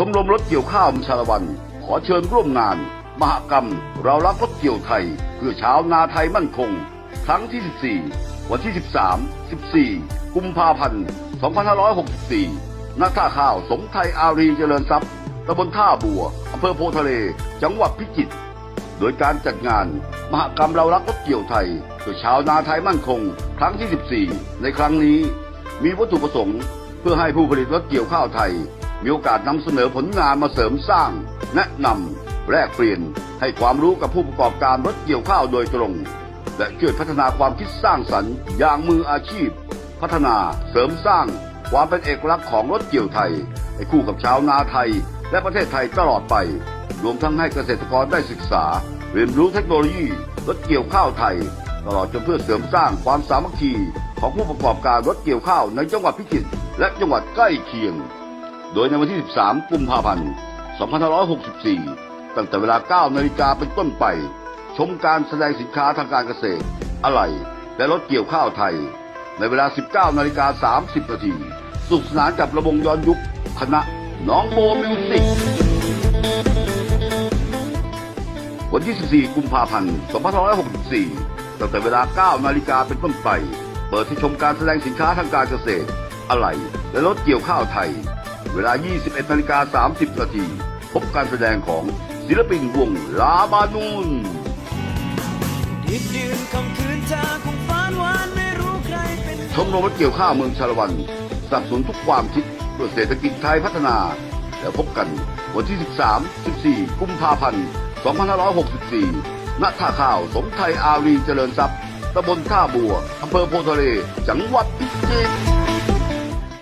ชมรมรถเกี่ยวข้าวมชาละวัน ขอเชิญร่วมงาน มหกรรม เรารักรถเกี่ยวไทย เพื่อชาวนาไทยมั่นคง ครั้งที่ 14 วันที่ 13 14 กุมภาพันธ์ 2564ณท่าข้าวสมไทยอารีเจริญทรัพย์ตำบลท่าบัวอำเภอโพทะเล จังหวัดพิจิตรโดยการจัดงาน มหกรรมเรารักรถเกี่ยวไทยเพื่อชาวนาไทยมั่นคง ครั้งที่ 14 ในครั้งนี้ มีวัตถุประสงค์ เพื่อให้ผู้ผลิตรถเกี่ยวข้าวไทย มีโอกาสนำเสนอผลงานมาเสริมสร้าง แนะนำแลกเปลี่ยนให้ความรู้กับผู้ประกอบการรถเกี่ยวข้าวโดยตรง และช่วยพัฒนาความคิดสร้างสรรค์อย่างมืออาชีพ พัฒนาเสริมสร้าง ความเป็นเอกลักษณ์ของรถเกี่ยวไทยให้คู่กับชาวนาไทย และประเทศไทยตลอดไป รวมทั้งให้เกษตรกรได้ศึกษา เรียนรู้เทคโนโลยีรถเกี่ยวข้าวไทย ตลอดจนเพื่อเสริมสร้างความสามัคคีของผู้ประกอบการรถเกี่ยวข้าวในจังหวัดพิจิตรและจังหวัดใกล้เคียง โดยในวันที่ 13 กุมภาพันธ์ 2564 ตั้งแต่เวลา 9 นาฬิกาเป็นต้นไป ชมการแสดงสินค้าทางการเกษตร อะไหล่และรถเกี่ยวข้าวไทย ในเวลา 19 นาฬิกา 30 นาทีสนุกสนานกับระบงย้อนยุค คณะน้องโบมิวสิกวันที่ 14 กุมภาพันธ์ 2564 ตั้งแต่เวลา 9 นาฬิกาเป็นต้นไป เปิดให้ชมการแสดงสินค้าทางการเกษตร อะไหล่และรถเกี่ยวข้าวไทย เวลา 21นาฬิกา30นาทีพบการแสดงของศิลปินวงลาบานูนดิบยืนคำคืนเธอคงฝันหวานไม่รู้ใครเป็นชมรมรถเกี่ยวข้าวเมืองชาละวันสนับสนุนทุกความคิดเพื่อเศรษฐกิจไทยพัฒนา แล้วพบกันวันที่ 13 14 กุมภาพันธ์ 2564 ณ ท่าข้าวสมไทยอารีเจริญทรัพย์ตำบลท่าบัวอำเภอโพธิ์ทะเล จังหวัดพิจิตร